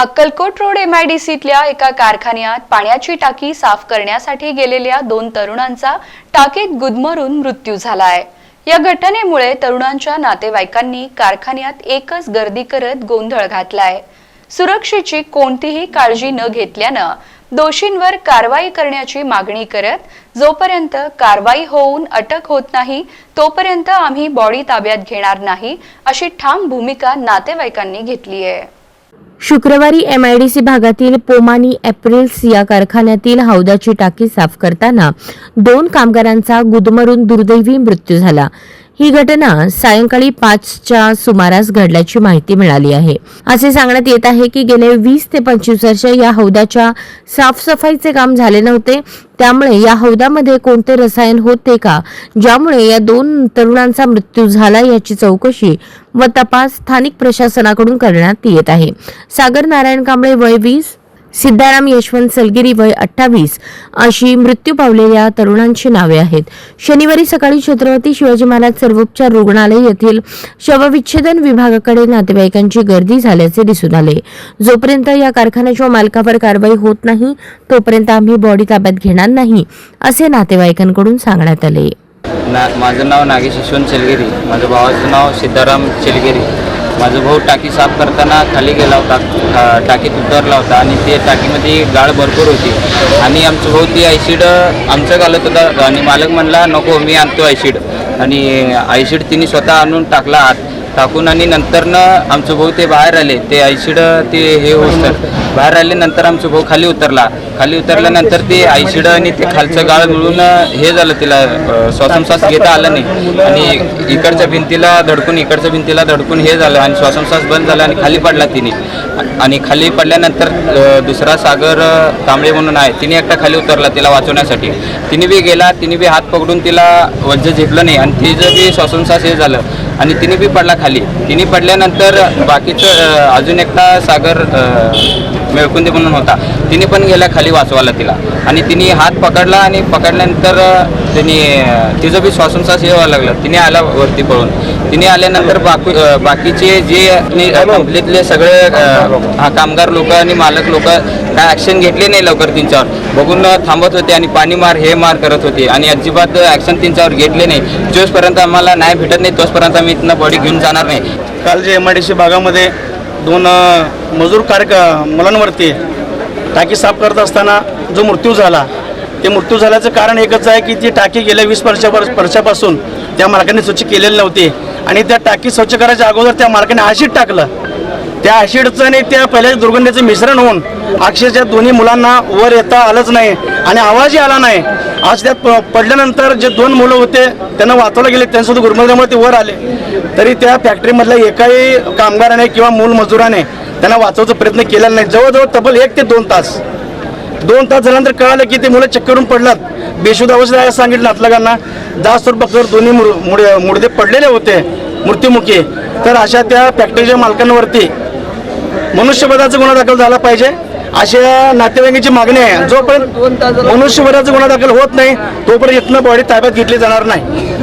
Akkalkot road एमआयडीसीतल्या एका कारखान्यात पाण्याची टाकी साफ करण्यासाठी गेलेल्या दोन तरुणांचा टाकीत गुदमरून मृत्यू झालाय. या घटनेमुळे तरुणांच्या नातेवाईकांनी कारखान्यात एकच गर्दी करत गोंधळ घातलाय. सुरक्षेची कोणतीही काळजी न घेतल्यानं दोषींवर कारवाई करण्याची मागणी करत जोपर्यंत कारवाई होऊन अटक होत नाही तोपर्यंत आम्ही बॉडी ताब्यात घेणार नाही अशी ठाम भूमिका नातेवाईकांनी घेतली आहे शुक्रवारी एमआयडीसी भागातील पोमानी एप्रिल्स या कारखान्यातील हौदाची टाकी साफ करताना दोन कामगारांचा गुदमरून दुर्दैवी मृत्यू झाला. ही घटना सायंकाळी पाचच्या सुमारास घडल्याची माहिती मिळाली आहे. असे सांगण्यात येत आहे की गेले वीस ते पंचवीस वर्ष या हौदाच्या साफसफाईचे काम झाले नव्हते. त्यामुळे या हौदामध्ये कोणते रसायन होते का? ज्यामुळे या दोन तरुणांचा मृत्यू झाला याची चौकशी व तपास स्थानिक प्रशासनाकडून करण्यात येत आहे. सागर नारायण कांबळे वय वीस सिद्धाराम यशवंत सलगिरी वय अठ्ठावीस अशी मृत्यू पावलेल्या तरुणांची नावे आहेत. शनिवारी सकाळी छत्रपती शिवाजी महाराज सर्वोपचार रुग्णालय येथील शवविच्छेदन विभागाकडे नातेवाईकांची गर्दी झाल्याचे दिसून आले. जोपर्यंत या कारखान्याच्या मालकावर कारवाई होत नाही तोपर्यंत आम्ही बॉडी ताब्यात घेणार नाही असे नातेवाईकांकडून सांगण्यात आले. ना माझं नाव नागेश यशवंत चेलगिरी माझ्या भावाचं नाव सिद्धाराम चेलगिरी माझा भाऊ टाकी साफ करताना खाली गेला होता टाकीत उतरला होता आणि ते टाकीमध्ये गाळ भरपूर होती. आणि आमचं भाऊ ती आयसिड आमचं घालत होता. आणि मालक म्हणला नको मी आणतो आयसिड आणि आयसिड तिने स्वतः आणून टाकला आत. टाकून आणि नंतरनं आमचं भाऊ ते बाहेर आले. ते आयशीड ते हे होतं बाहेर आले नंतर आमचं भाऊ खाली उतरला. खाली उतरल्यानंतर ते आयशीड आणि ते खालचं गाळ मिळून हे झालं तिला अ, घेता आला नाही. आणि इकडच्या भिंतीला धडकून इकडच्या भिंतीला धडकून हे झालं आणि श्वासोच्छ्वास बंद झाला आणि खाली पडला तिने. आणि खाली पडल्यानंतर दुसरा सागर अ, कांबळे म्हणून आहे तिने एकटा खाली उतरला तिला वाचवण्यासाठी. तिने बी गेला तिने बी हात पकडून तिला वज्ज झेपलं नाही आणि तिचं बी श्वासोच्छ्वास हे झालं. आणि तिने बी पडला खाली. तिने पडल्यानंतर बाकीचं अजून एकटा सागर मेळकुंदे म्हणून होता. तिने पण गेला खाली वाचवायला तिला. आणि तिने हात पकडला आणि पकडल्यानंतर तिने तिचं बी श्वासोच्छ्वास हे व्हायला लागलं. तिने आला वरती पळून. तिने आल्यानंतर बाकी बाकीचे जे कंपनीतले सगळे हा कामगार लोक आणि मालक लोक काय ॲक्शन घेतले नाही लवकर त्यांच्यावर. बघून थांबत होते आणि पाणी मार हे मार करत होते. आणि अजिबात ॲक्शन त्यांच्यावर घेतले नाही. जोपर्यंत आम्हाला नाही भेटत नाही तोचपर्यंत आम्ही इथनं बॉडी घेऊन जाणार नाही. काल जे एम आय डी सी भागामध्ये दोन मजूर कार्य मुलांवरती टाकी साफ करत असताना जो मृत्यू झाला ते मृत्यू झाल्याचं कारण एकच आहे की ती टाकी गेल्या वीस वर्षा वर्षापासून त्या मालकाने स्वच्छ केलेली नव्हती. आणि त्या टाकी स्वच्छ करायच्या अगोदर त्या मालकाने ॲसिड टाकलं. त्या ॲसिडचं आणि त्या पहिल्या दुर्गंधीचं मिश्रण होऊन अक्षरशः दोन्ही मुलांना वर येता आलंच नाही आणि आवाजही आला नाही. आज त्यात प- पडल्यानंतर जे दोन मुलं होते त्यांना वाचवलं गेले त्यांच्यासुद्धा गुरमरल्यामुळे ते वर आले. तरी त्या फॅक्टरीमधल्या एकाही कामगाराने किंवा मूल मजुराने त्यांना वाचवायचा प्रयत्न केलेला नाही. जवळजवळ तब्बल एक ते दोन तास दोन तास झाल्यानंतर कळालं की ते मुलं चक्करून पडलात. बेशुद्ध अवस्थेत आहे सांगितलं नातलगांना जास्त बकर दोन्ही मुर- मुड- मुडदे पडलेले होते मृत्युमुखी तर अशा त्या फॅक्टरीच्या मालकांवरती मनुष्यवधाचा गुन्हा दाखल झाला पाहिजे. अशा नातेवाईकांची मागणी आहे. जोपर्यंत मनुष्यवधाचा गुन्हा दाखल होत नाही तोपर्यंत इथनं बॉडी ताब्यात घेतली जाणार नाही.